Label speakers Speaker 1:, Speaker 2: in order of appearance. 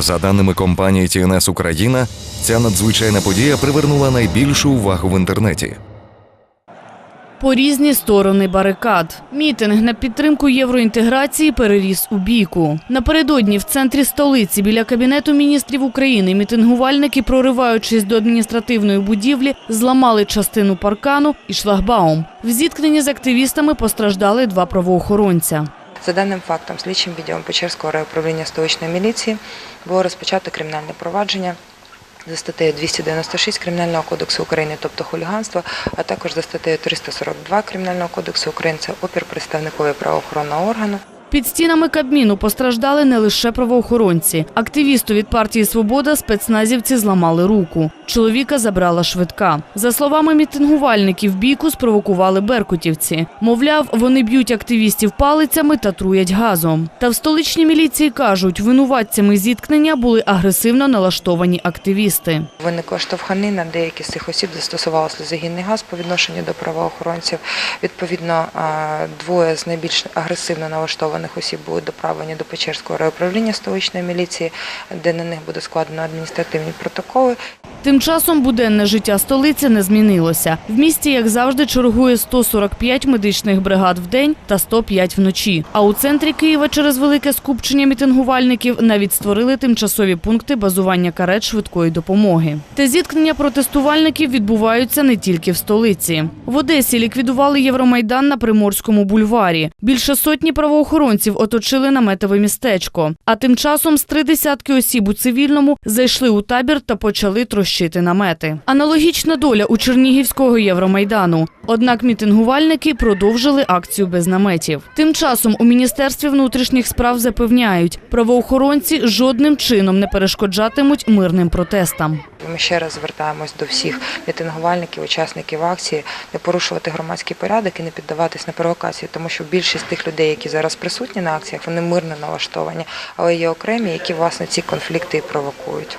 Speaker 1: За даними компанії TNS Україна, ця надзвичайна подія привернула найбільшу увагу в інтернеті.
Speaker 2: По різні сторони барикад. Мітинг на підтримку євроінтеграції переріс у бійку. Напередодні в центрі столиці біля кабінету міністрів України мітингувальники, прориваючись до адміністративної будівлі, зламали частину паркану і шлагбаум. В зіткненні з активістами постраждали два правоохоронця.
Speaker 3: За даним фактом, слідчим відділом Печерського райуправління столичної міліції було розпочато кримінальне провадження за статтею 296 Кримінального кодексу України, тобто хуліганство, а також за статтею 342 Кримінального кодексу України це опір представникові правоохоронного органу.
Speaker 2: Під стінами Кабміну постраждали не лише правоохоронці. Активісту від партії Свобода спецназівці зламали руку. Чоловіка забрала швидка. За словами мітингувальників, бійку спровокували беркутівці. Мовляв, вони б'ють активістів палицями та труять газом. Та в столичній міліції кажуть, винуватцями зіткнення були агресивно налаштовані активісти.
Speaker 3: Виникла штовханина, деякі з цих осіб застосували сльозогінний газ по відношенню до правоохоронців. Відповідно, двоє з найбільш агресивно налаштованих осіб будуть доправлені до Печерського райуправління столичної міліції, де на них буде складено адміністративні протоколи.
Speaker 2: Тим часом буденне життя столиці не змінилося. В місті, як завжди, чергує 145 медичних бригад в день та 105 вночі. А у центрі Києва через велике скупчення мітингувальників навіть створили тимчасові пункти базування карет швидкої допомоги. Та зіткнення протестувальників відбуваються не тільки в столиці. В Одесі ліквідували Євромайдан на Приморському бульварі. Більше сотні правоохоронців оточили наметове містечко. А тим часом з три десятки осіб у цивільному зайшли у табір та почали трощити намети. Аналогічна доля у Чернігівського Євромайдану. Однак мітингувальники продовжили акцію без наметів. Тим часом у Міністерстві внутрішніх справ запевняють, правоохоронці жодним чином не перешкоджатимуть мирним протестам.
Speaker 3: Ми ще раз звертаємось до всіх мітингувальників, учасників акції, не порушувати громадський порядок і не піддаватись на провокації, тому що більшість тих людей, які зараз присутні на акціях, вони мирно налаштовані, але є окремі, які власне ці конфлікти і провокують.